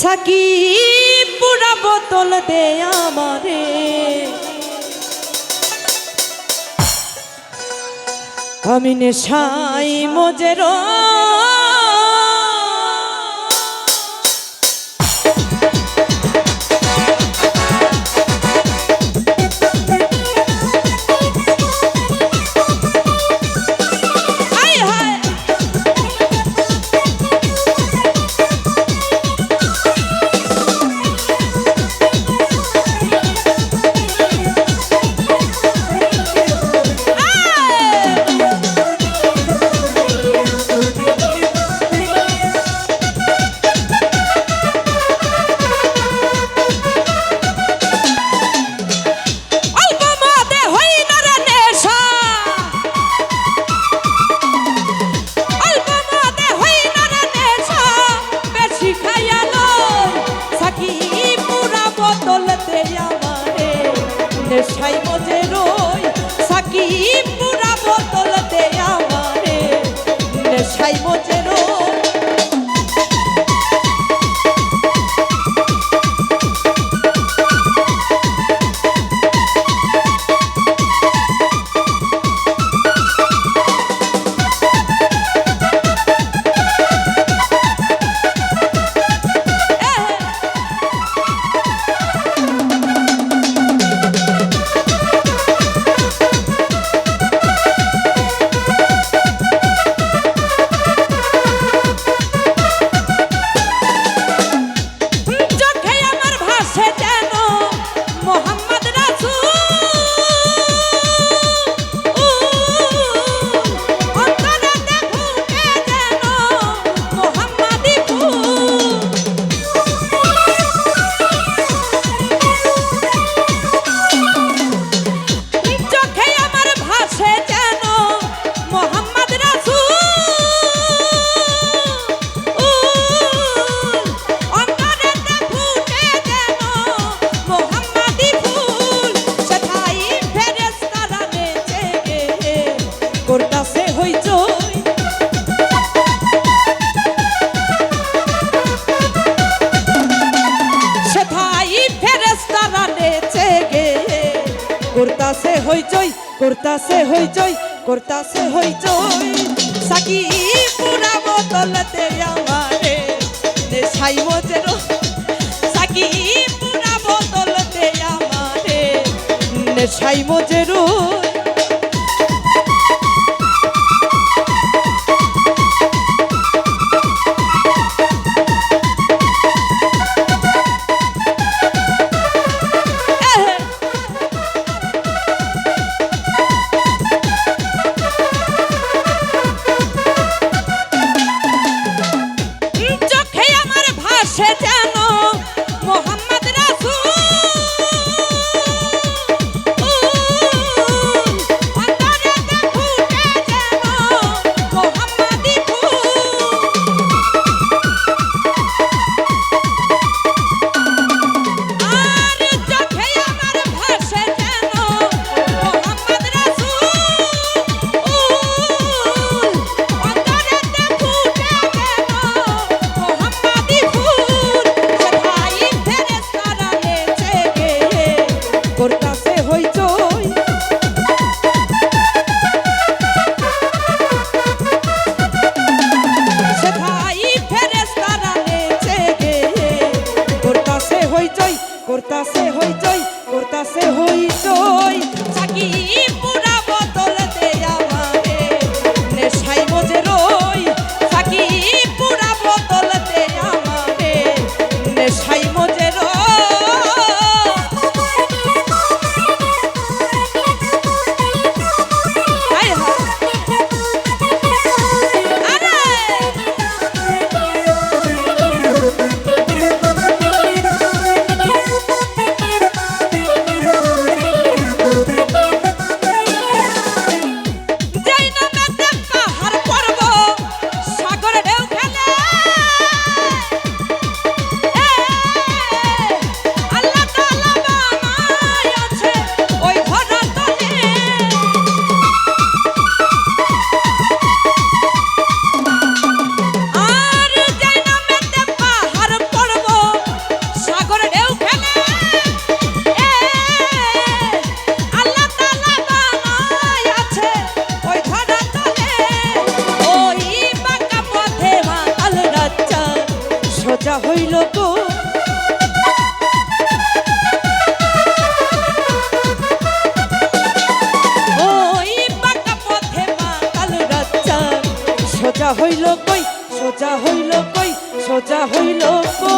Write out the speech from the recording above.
Psaki পুরা বোতল দে আমারে। আমি নেশাই মজেরো পুরা বোতল দে আমারে। নেশাই বোঝে করতাছে হইচই করতাছে হইচই করতাছে হইচই। সাকি পুরা বোতলতে আমারে নেশাই মজের। সাকি পুরা বোতলতে আমারে নেশাই মজেরুই সোজা হইল কই? সোজা হইল কই? সোজা হইল কই?